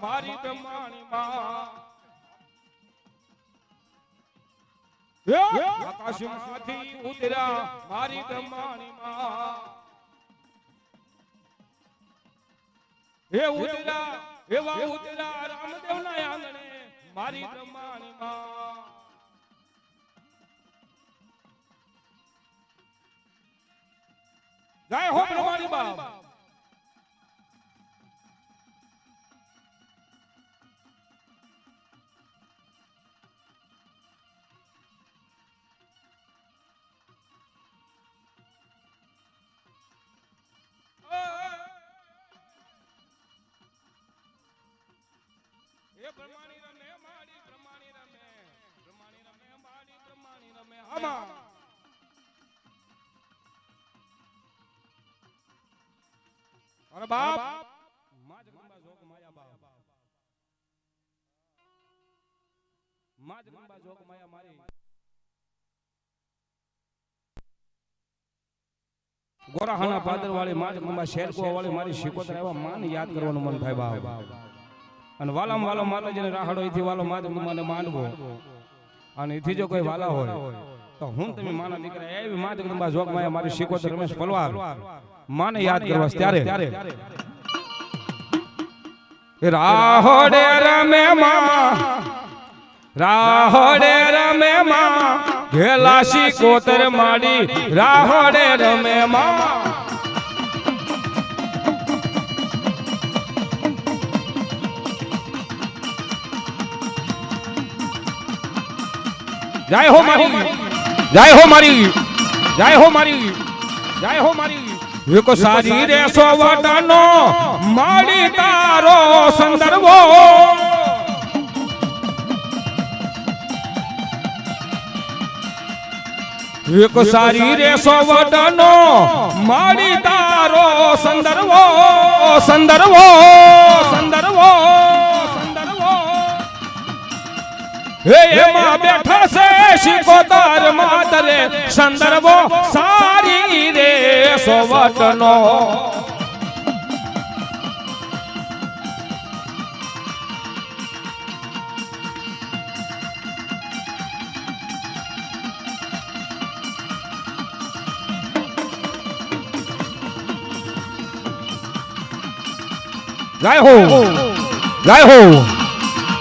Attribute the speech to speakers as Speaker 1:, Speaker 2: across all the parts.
Speaker 1: મારી બ્રહ્માણી માં આકાશમાંથી ઉતર્યા મારી બ્રહ્માણી માં હે ઉતરા એવા ઉતરા રામદેવ ના આંગણે મારી બ્રહ્માણી જય હો બ્રહ્માણી બાપ બ્રહ્માણી રમે માડી બ્રહ્માણી રમે બ્રહ્માણી રમે માડી બ્રહ્માણી રમે આમાં અરે બાપમાં જગદંબા જોગ માયા બાપમાં જગદંબા જોગ માયા મારી ગોરાહાના પાદર વાળી માં જગદંબા શેરકો વાળી મારી શિકોતર એવા માન યાદ કરવાનું મન થાય બાપ અને વાલામ વાલો માતાજીને રાહડો એથી વાલો માત મને માંડવો. અને એથી જો કોઈ વાલા હોય, તો હું તમે માના દીકરા એવી માત જગદંબા જોગ માયા મારી તો રમેશ પલવાર માને યાદ કરવા ત્યારે. રાહોડે રમે માં રાહોડે રમે માં ઘેલા શિકોતર માડી રાહોડે રમે માં જય હો મારી જય હો મારી જય હો મારી જય હો મારી. એક સારી રે સોવટનો માડી તારો સંદર્ભો. એક સારી રે સોવટનો માડી તારો સંદર્ભો સંદર્ભો સંદર્ભો. એમાં બેઠા છે શિકોતર માતરે સંદર્ભો સારી રે સોવટનો જય હો જય હો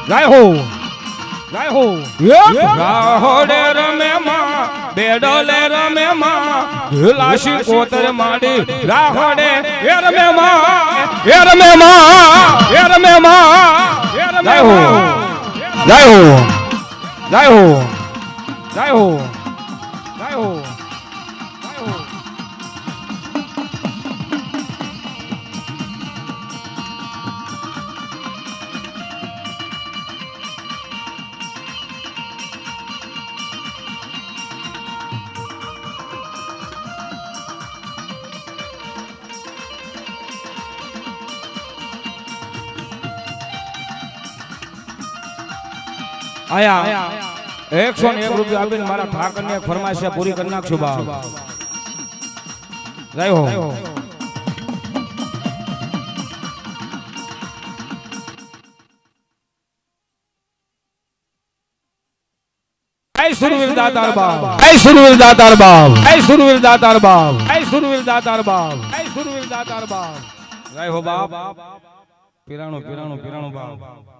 Speaker 1: જય હો. જય હો. રાહોડે રમે માં બેડોલે રમે માં લાશી કોતર માડી રાહોડે એ રમે માં એ રમે માં એ રમે માં જય હો. જય હો. જય હો. જય હો. આયા. એકસો ને એક રૂપિયા આપીને મારા ઠાકર ને ફરમાઈશ પૂરી કરી નાખશું બાપ. જય હો. સુરવીર દાતાર બાપ. જય સુરવીર દાતાર બાપ. જય સુરવીર દાતાર બાપ. જય સુરવીર દાતાર બાપ. જય સુરવીર દાતાર બાપ. જય હો બાપ. પીરાણું પીરાણું પીરાણું બાપ.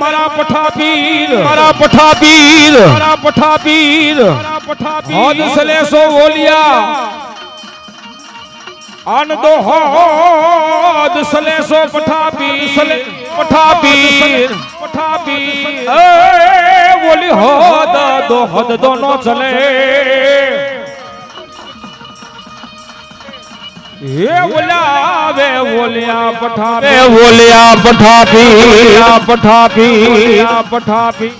Speaker 1: મારા પઠા પીર મારા પઠા પીર મારા પઠા પીર પઠા પીર સલે સો ઓલિયા આન દો હોદ સલે સો પઠાપી પીર સલે પઠા પીર પઠા પીર એ બોલી હોદ દો હોદ દોનો ચલે. હે બોલાવે બોલ્યા પઠાપી
Speaker 2: બોલ્યા પઠાપી
Speaker 1: પઠાપી પઠાપી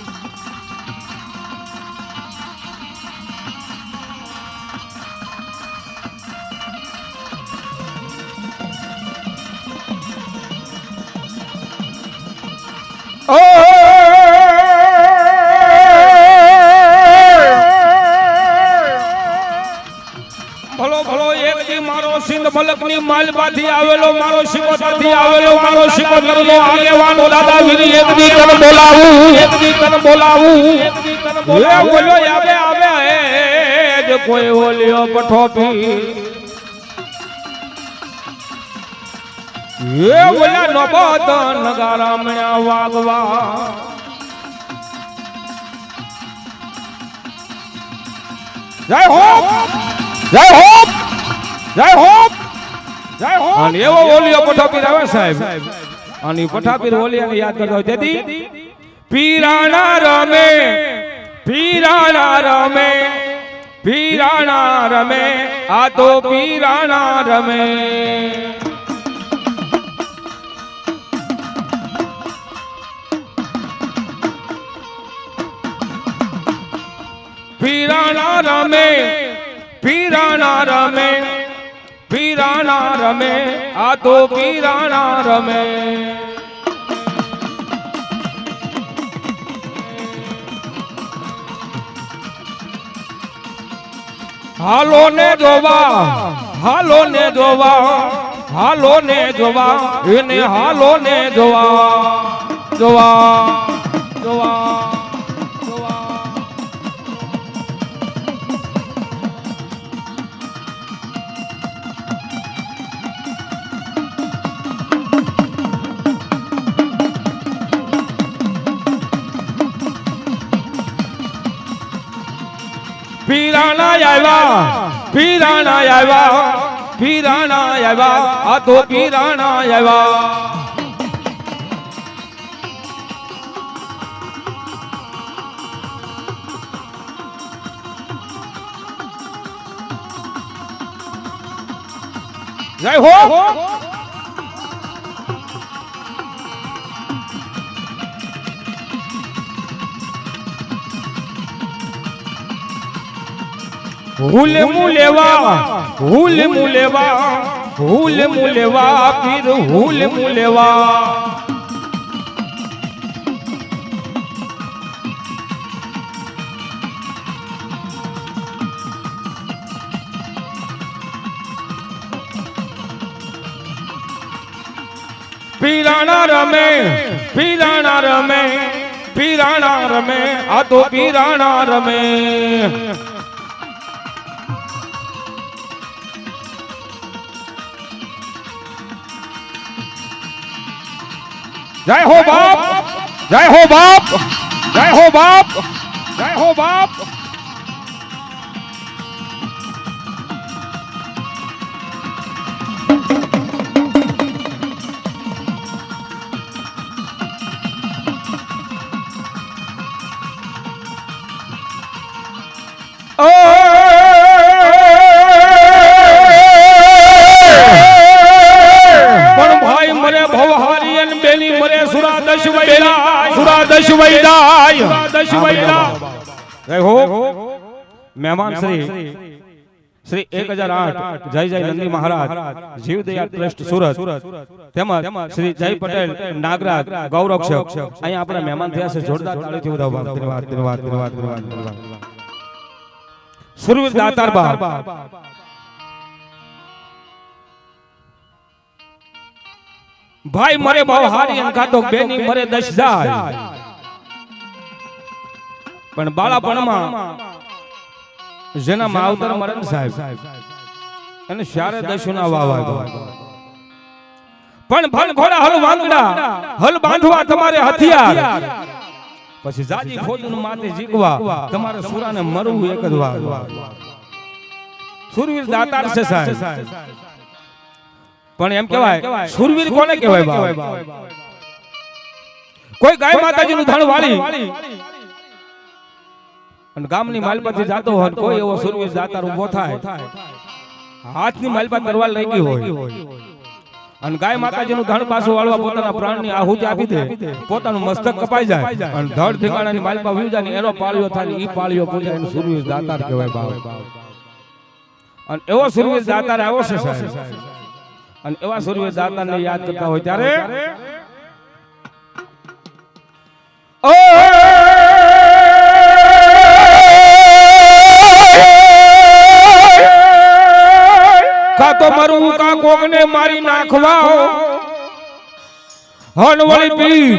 Speaker 1: મલકની માલમાંથી આવેલો મારો શિકોતરથી આવેલો મારો શિકોતરનો આગેવાન દાદા વીરી એક દી તને બોલાવું. એક દી તને બોલાવું. એ બોલો, આવે આવે, હે જે કોઈ ઓલ્યો પઠો પી. એ બોલા નબત નગારા મણ્યા વાગવા. જય હો જય હો જય હો અને એવો ઓલિયો પઠાપીર આવે સાહેબ. અને ઈ પઠાપીર ઓલિયાને યાદ કરતા તેથી પીરાણા રમે. પીરાણા રમે. પીરાણા રમે. આ તો પીરાણા રમે. પીરાણા રમે. પીરાણા રમે. પીરાણા રમે, આ તો પીરાણા રમે. હાલો ને જોવા હાલો ને જોવા હાલો ને જોવા, એને હાલો ને જોવા જોવા જોવા. આવ્યા પીરાણા આવ્યા પીરાણા આવ્યા આ તો પીરાણા આવ્યા. જય હો. હુલ મુલેવા હુલ મુલેવા હુલ મુલેવા પીર હુલ મુલેવા પીરાણા રમે પીરાણા રમે પીરાણા રમે, આ તો પીરાણા રમે. જય હો બાપ! જય હો બાપ! જય હો બાપ! જય હો બાપ! સુરા દશ વૈદાય દશ વૈદાય હો. મહેમાન શ્રી શ્રી. એક હજાર આઠ જય જય નંદી મહારાજ જીવદયા ટ્રસ્ટ સુરત. તેમજ શ્રી જય પટેલ નાગરાજ ગૌરક્ષક. અહીંયા આપણા મહેમાન થયા છે જોરદાર તાળીથી વધાવવા સુરવીર દાતાર બા ભાઈ મરે ભાવ હારી અને કાતો બેની મરે દશ જાય. પણ બાળાપણમાં જેના માવતર મરણ સાહેબ. અને શારે દશુના વાવા પણ ભણ ઘોડા હલ વાંગડા હલ બાંધવા તમારે હથિયાર. પછી જાજી ફોજનું માથે જીગવા તમારે સુરાને મરવું એક જ વાર સુરવીર દાતાર છે સાહેબ. પણ એમ કહેવાય સુરવીર કોને કહેવાય કોઈ ગાય માતાજીનું ધણ વાળી અને ગામની માલપાથી જાતો હોય કોઈ એવો સુરવીર દાતાર ઊભો થાય હાથની માલપા તરવાર લઈ ગઈ હોય. અને ગાય માતાજીનું ધણ પાછું વાળવા પોતાના પ્રાણની આહુતિ આપી દે. પોતાનું મસ્તક કપાઈ જાય. અને ધડ ઠેકાણાની માલપા વીવ જાય એનો પાળિયો થાય ઈ પાળિયો પૂજાય એને સુરવીર દાતાર કહેવાય બાપ. અને એવો સુરવીર દાતાર આવ્યો છે સાહેબ. અને એવા સૂર્ય દાતાને યાદ કરતા હોય ત્યારે ઓ કોકને મારી નાખવા? હનવળી પી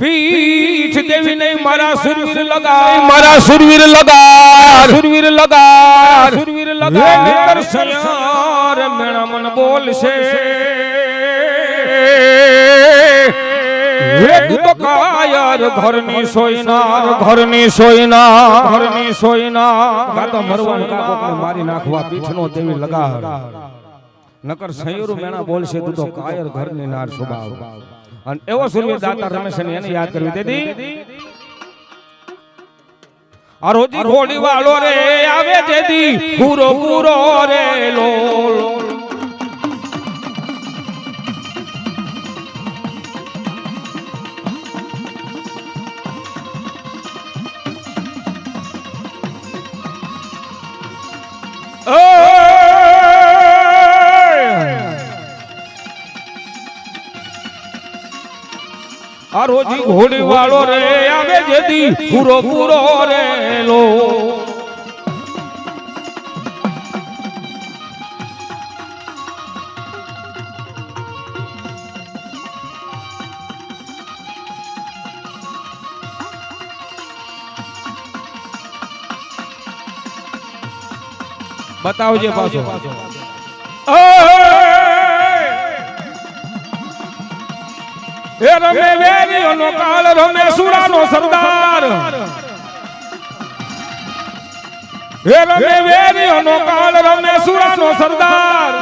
Speaker 1: પીઠ. દેવી નહીં મારા સુરવીર લગા
Speaker 2: મારા સુરવીર લગાર સુરવીર લગાર
Speaker 1: સુરવીર લગા સયાર મેણા મન બોલશે. હે તું કાયર ઘરની સોયનાર.
Speaker 2: ઘરની સોયના
Speaker 1: ઘરની સોયનાર. ગાતો મરવાન કા મારી નાખવા પીઠનો દેવી લગાડ. નકર સયુરુ મેણા બોલશે તું તો કાયર ઘરની નાર સ્વભાવ. અને એવો સૂર્ય દાતા રમેશ એને યાદ કરવી દીધી? આ રોજી ઘોડી વાળો રે આવે જેદી? પૂરો પૂરો રે લોલ આ ઘોડી વાળો રે આવે જેદી પૂરો પૂરો રેલો બતાવજે પાછો. એ રમે વેરીઓનો કાળ, રમે સુરાનો સરદાર. એ રમે વેરીઓનો કાળ, રમે સુરાનો સરદાર.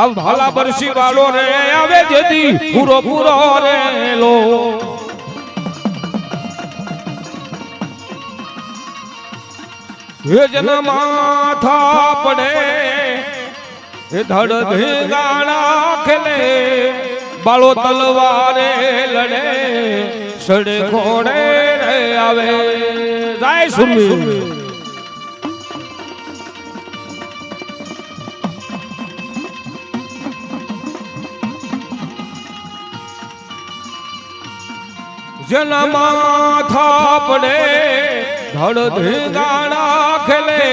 Speaker 1: આ ભાલા બરસી વાળો રે, આવે જેથી પૂરો પૂરો રે લો. જના માથા પડે, એ ધડ ધીગાણા ખેલે બાળો તલવારે લડે સડે ઘોડે આવે. જાય સુરવીર. જેના માથા પડે ધડ ધીગાણા ખેલે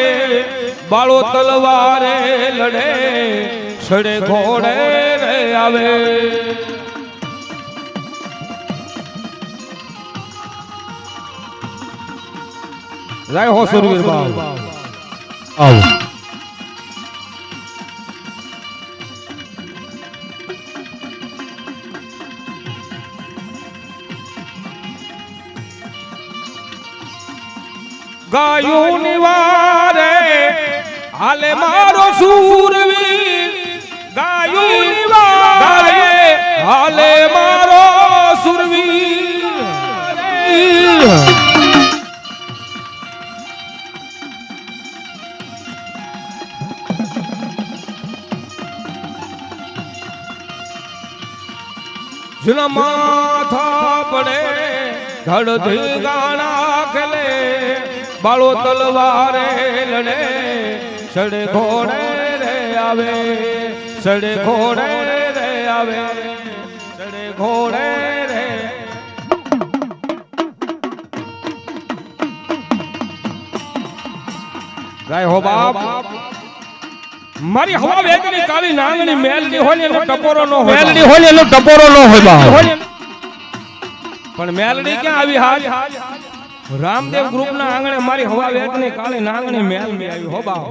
Speaker 1: બાળો તલવારે લડે સડે ઘોડે આવે. જય હો સુરવીર બાવ.
Speaker 2: આવો.
Speaker 1: ગાયું નિવારે હાલે મારો સુરવીર. ગાયું હાલે મારો સુરવીર. જુના માથા પડે ધડધી ગાણા ખેલે, બાળો તલવારે લડે સડે ઘોડે રે આવે સડે ઘોડે રે આવે. ઘોડે રે ગાય હો બાપ મારી હવા વેગની કાલી નાંગણી મેલની હોય એનો ટપોરો નો હોય
Speaker 2: મેલડી હોય એનો ટપોરો નો હોય બા
Speaker 1: પણ મેલડી ક્યાં આવી હાજ રામદેવ ગ્રુપ ના આંગણે મારી હવા વેગની કાળી નાંગણી મેલડી આવી હો બા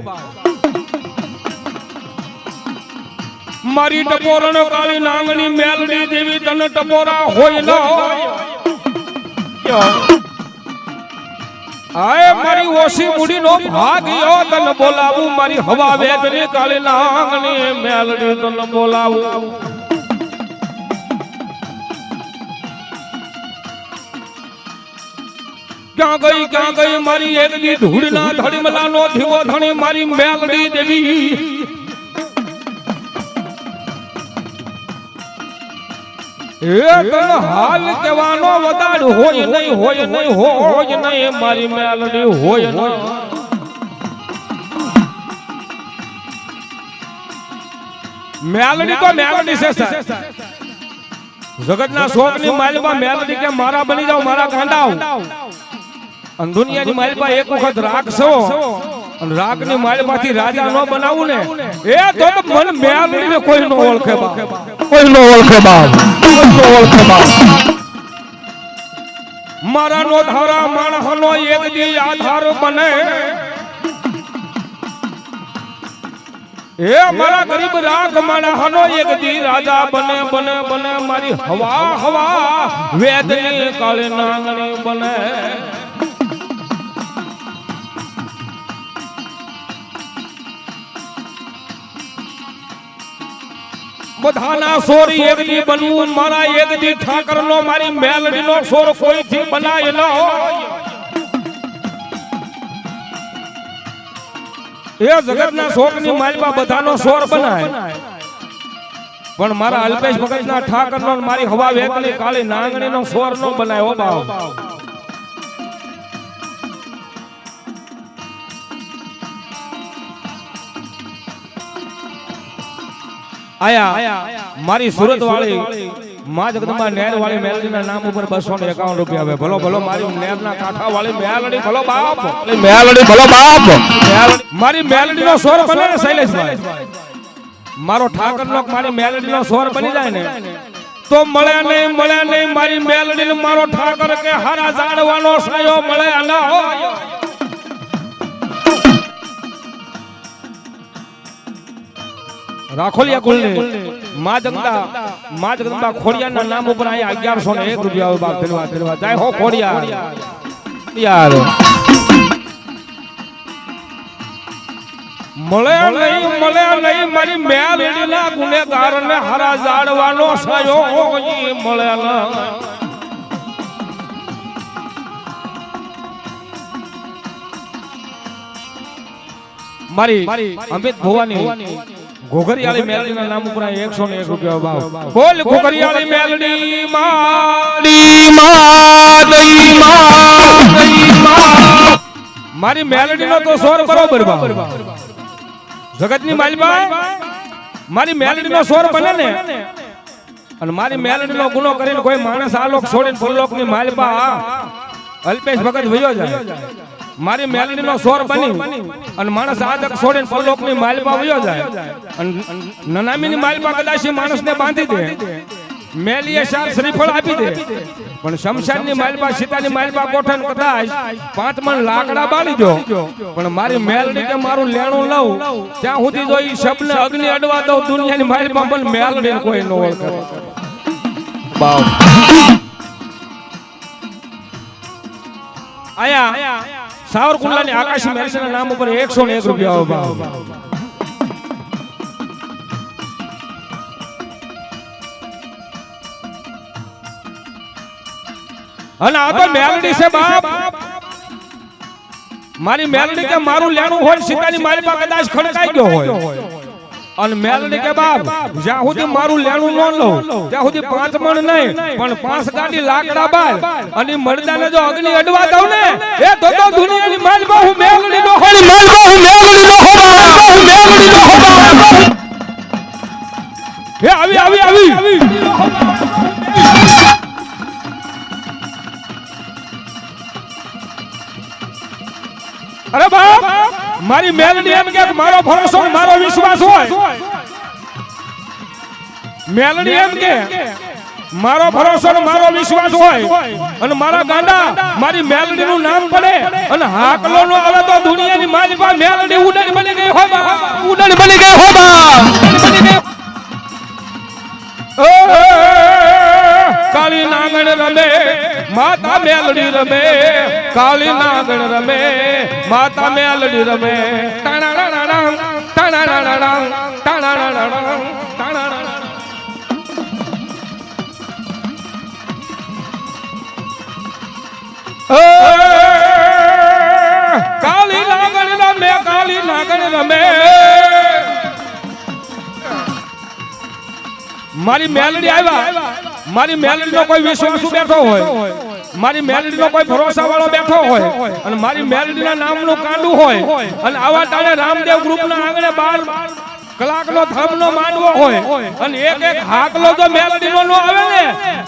Speaker 1: મારી ટપોરણ કાળી નાંગણી મેલડી દેવી તને ટપોરા હોય ન હોય. મારી ઓછી મુડી નો ભાગ્યો તને બોલાવું, મારી હવા વેગની કાળી નાંગણી મેલડી તને બોલાવું. ક્યાં ગઈ ક્યાં ગઈ મારી એકની ધૂળના ધડીમલાનો ધીવો ધણી મારી મેલડી દેવી? એ તન હાલ કેવાનો વદાડ હોય નહીં હોય નહીં હોય નહીં મારી મેલડી હોય નહીં. મેલડી તો મેલડી છે સર જગતના શોકની માલમાં મેલડી કે મારા બની જાવ મારા કાંડાવ અને દુનિયાની માલમાં એક વખત રાખશો. અને રાગની માળમાંથી રાજા નો બનાવું ને એ તો મન મને ને કોઈ નો ઓળખે બા
Speaker 2: કોઈ નો ઓળખે બાપ. કોઈ નો ઓળખે બાપ.
Speaker 1: મારા નો ધારા માણસનો એક દી આધાર બને. એ મારા ગરીબ રાગ માણસનો એક દી રાજા બને બને બને. મારી હવા હવા વેદની કાળી નાંગણી બને. બધાના સોર એક દી બનવું, મારા એક દી ઠાકર નો મારી મેલડી નો સોર કોઈથી બનાય ન એ જગતના શોકની માલબા બધાનો સોર બનાય. પણ મારા અલ્પેશ ભગતના ઠાકર નો મારી હવા વેગની કાળી નાંગણી નો સોર નો બનાય, હો બાવ આયા મારી સુરત વાળી માં જગદંબા નેર વાળી મેલડીના નામ ઉપર બસો ને એકાવન રૂપિયા આવે. ભલો ભલો મારી નેરના કાંઠા વાળી મેલડી ભલો બાપ.
Speaker 2: મેલડી ભલો બાપ.
Speaker 1: મારી મેલડી નો સ્વર બને ને શૈલેષભાઈ. મારો ઠાકર નો મારી મેલડી નો સ્વર બની જાય ને તો મળે નહીં મળે નહીં મારી મેલડી મારો ઠાકર કે હારા જાડવાનો સાયો મળે ના હોય. રાખોલિયા કુલને મા જગદંબા મા જગદંબા ખોડિયાના નામ ઉપર અહીંયા અગિયારસો ને એક રૂપિયા આવે બાપ ધન્યવાદ ધન્યવાદ જાય હો ખોડિયા. યાર. મળે નહીં મળે નહીં મારી મેલડીના ગુનેગારને હરા જાડવાનો સયો મળે નહીં મારી અમિત ભવાની ઘોઘરિયાળી મેલડીના નામ ઉપર આ 101 રૂપિયા ભાવ બોલ ઘોઘરિયાળી મેલડી માં
Speaker 2: દી માં
Speaker 1: મારી મેલડીનો તો સ્વર બરોબર ભાવ જગતની માલબા મારી મેલડીનો સ્વર બને ને. અને મારી મેલડીનો ગુનો કરીને કોઈ માણસ આ લોક છોડીને પરલોકની માલબા અલ્પેશ ભગત વયો જાય. મારી મેલડીનો સ્વર બની. અને માણસ આ તક છોડીને પરલોકની માલબા વયો જાય. અને નનામીની માલબા કદાચ માણસ માણસને બાંધી દે. મેલીએ સાર શ્રીફળ આપી દે. પણ શમશાનની માલબા સીતાની માલબા ગોઠણ કદાચ પાંચ મણ લાકડા બાળી દો. પણ મારી મેલડી કે મારું લેણું લઉં. ત્યાં સુધી જો ઈ શબ્દ અગ્નિ અડવા દઉં દુનિયાની માલબા પણ મેલડી કોઈ ન ઓળખે.
Speaker 2: બાપ.
Speaker 1: આયા. સાવરકુંડલાની આકાશી મેલડીના નામ ઉપર 101 રૂપિયા ભાવ. અને આ તો મેલડી છે બાપ. મારી મેલડી કે મારું લેણું હોય સીતાની મારી પાસે કદાચ ખડકાઈ ગયો હોય. અને મેલડી કે બાપ જ્યાં સુધી મારું લેણું ન લઉં ત્યાં સુધી પાંચ મણ નહીં પણ પાંચ ગાડી લાકડા બાર. અને મરદાને જો અગ્નિ અડવા દઉં ને એ તો તો દુનિયાની માલ હું મેલડી નો હોય
Speaker 2: માલ બહુ મેલડી નો. હું મેલડી નો હોબા
Speaker 1: હે આવી આવી આવી. અરે બાપ! મારી મેલડી એમ કે મારો ભરોસો મારો વિશ્વાસ હોય. મેલડી એમ કે મારો ભરોસો મારો વિશ્વાસ હોય. અને મારા ગાંડા મારી મેલડી નું નામ પડે અને હાકલો નો આવે તો દુનિયાની મારી પાસે મેલડી ઉડન બની ગઈ બાપ.
Speaker 2: ઉડણ બની ગઈ
Speaker 1: ઓ, કાળી નાગણ રમે, માતા મેલડી રમે, કાળી નાગણ રમે, માતા મેલડી રમે. કાળી નાગણ રમે કાળી નાગણ રમે મારી મેલડી આવ્યા. મારી મેલડી નો કોઈ વિશ્વાસુ બેઠો હોય. મારી મેલડી નો કોઈ ભરોસા વાળો બેઠો હોય. અને મારી મેલડી ના નામનું કાંડું હોય. અને આવા તારે રામદેવ ગ્રુપ ના આંગણે બાર કલાક નો થાંભલો માંડવો હોય. અને એક એક હાકલો જો મેલડી નો આવે ને.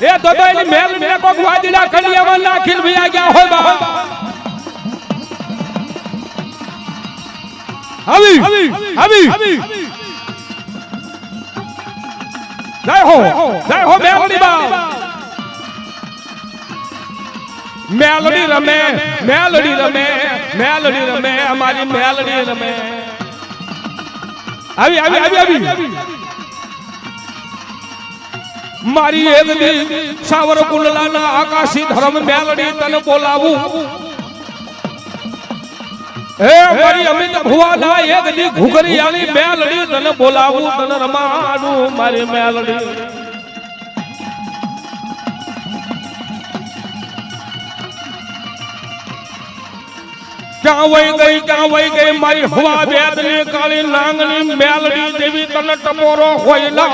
Speaker 1: એ તો તો એની મેલડી ને કોક વાદીડા કડિયામાં નાખીને ભૈયા ગયા હોય બા. આવી. આવી. જય હો જય હો મેલડી બા મેલડી રમે મેલડી રમે મેલડી રમે અમારી મેલડી રમે. આવી આવી આવી આવી મારી દી સાવર કુંડલાના આકાશી ધર્મ મેલડી તને બોલાવું. હે મારી અમિત ભુવાના એક દી ઘુઘરિયાની મેલડી તને બોલાવું તને રમાડું મારી મેલડી ક્યાં વહી ગઈ ક્યાં વહી ગઈ મારી હવા વેદની કાળી નાંગની મેલડી દેવી તને ટપોરો હોય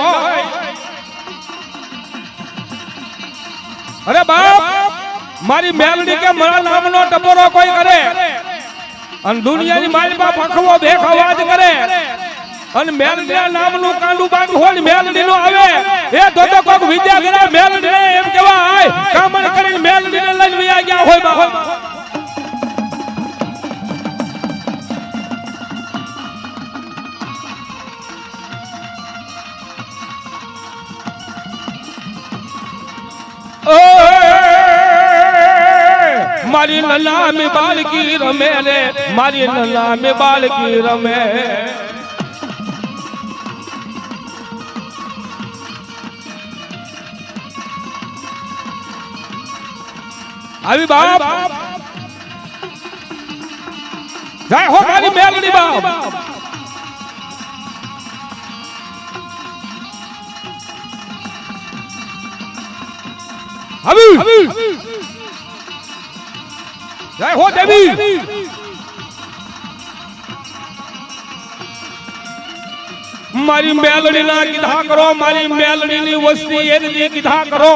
Speaker 1: અરે બાપ મારી મેલડી કે મારા નામનો ટપોરો કોઈ કરે? અને દુનિયાની માલમાં બાપ અખવો ભેખ અવાજ કરે. અને મેલડી નામનું કાંડું બાંધું હોય ને મેલડી નો આવે. એ તો તો કોક વિદ્યા કરે મેલડી એમ કેવાય કામણ કરીને મેલડી ને લઈને વયા ગયા હોય મારી નલા મે રમે રે, મારી નલા મે રમે. આવી બાપ. જાય હો મારી મેલડી બાપ. આવી. જય હો દેવી. મારી મેલડી ના કીધા કરો મારી મેલડી ની વસ્તી એની કીધા કરો.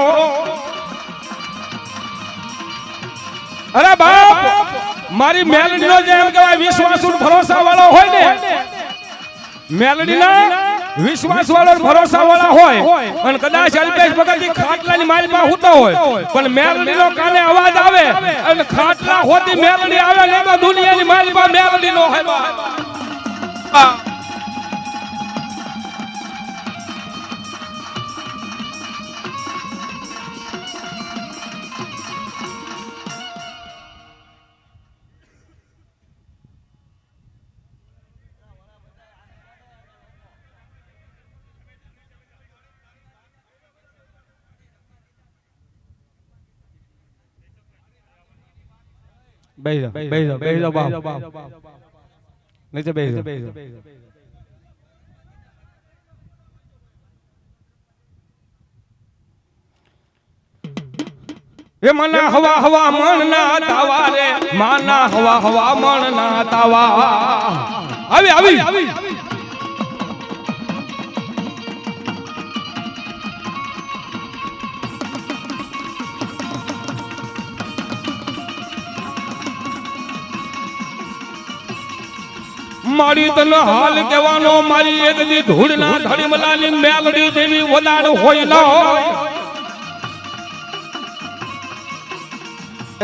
Speaker 1: અરે બાપ! મારી મેલડી નો જેમ કહેવાય વિશ્વાસુ ભરોસા વાળો હોય ને મેલડી ના વિશ્વાસ વાળો ભરોસા વાળા હોય. અને કદાચ અલ્પેશ ભગત ખાટલાની માલમાં હોતા હોય. પણ મેલડી નો કાને અવાજ આવે. અને ખાટલા હોતી મેરડી આવે ને એમાં દુનિયાની માલમાં પાસે મેલડી નો હોય બેહી જાઓ બેહી જાઓ બેહી જાઓ બાપ નીચે બેહી જાઓ એ મના હવા હવા મણ ના તાવા રે માના હવા હવા મણ ના તાવા આવી આવી મારી તને હાલ કહેવાનો મારી એક દી ધૂળના ધડીમલાની મેલડી દેવી વલાડ હોય ન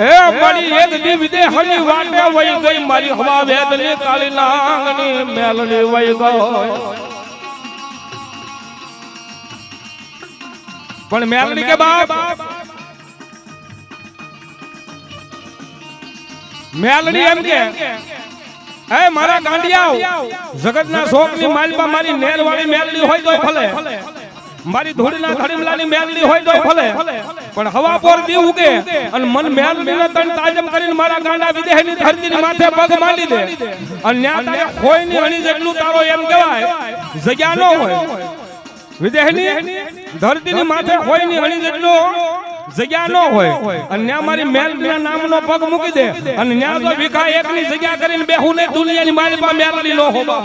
Speaker 1: એ મારી એક દી વિદેહની વાટે વઈ ગઈ, મારી હવા વેદની કાળી નાંગની મેલડી વઈ ગઈ. પણ મેલડી કે બાપ? મેલડી એમ કે એ મારા ગાંડિયાઓ જગતના શોકની માલપા મારી નેરવાળી મેલડી હોય તોય ભલે. મારી ધૂળના ધડીમલાની મેલડી હોય તોય ભલે. પણ હવા પર દી ઉગે અને મન મેલડીને તન તાજમ કરીને મારા ગાંડા વિદેહની ધરતીની માથે પગ માંડી દે. અને ન્યા તારે હોયની હણી જેટલું તારો એમ કહેવાય જગ્યા ન હોય. વિદેહની ધરતીની માથે હોયની હણી જેટલું જગ્યા ન હોય. અને ત્યાં મારી મેલડીના નામનો પગ મૂકી દે. અને ત્યાં તો ભીખા એકની જગ્યા કરીને બેહું ને દુનિયાની મારી પાસે મેલડી નો હોબા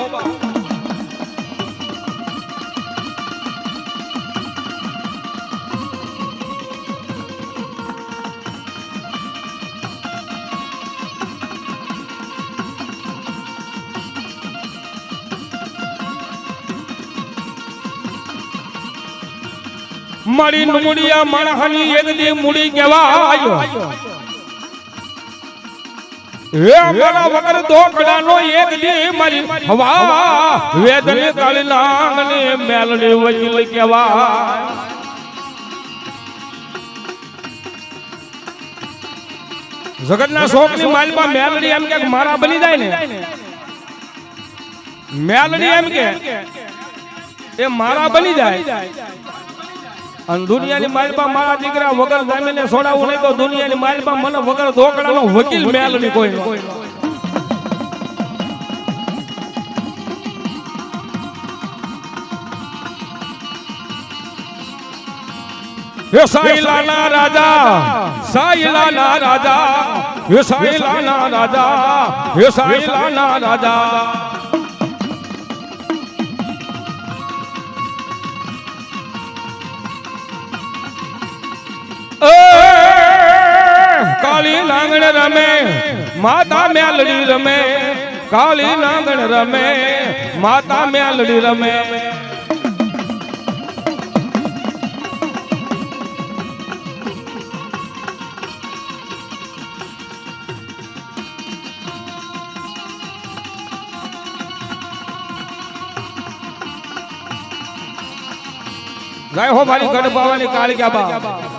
Speaker 1: મારી નુમડિયા માણહની એક દી મુડી કહેવાય. એ અમારા વગર ધોકડાનો એક દી મારી હવા. વેદની કાળી નાંગની મેલડી વચીલ કહેવાય. જગતના શોકની માલમાં મેલડી એમ કે મારા બની જાય ને. મેલડી એમ કે એ મારા બની જાય. અને દુનિયાની માલબા મારા દીકરા વગર જામીને છોડાવું નહીં તો દુનિયાની માલબા મને વગર ધોકડાનો વકીલ કોઈ નહીં. હે સાઈલાના રાજા સાઈલાના રાજા સાઈલાના રાજા સાઈલાના રાજા રમે, માતા મ્યાલડી રમે કાળી નાગણ રમે, માતા મ્યાલડી રમે. જય હો મારી ગઢ પાવાની કાળી ક્યાં બા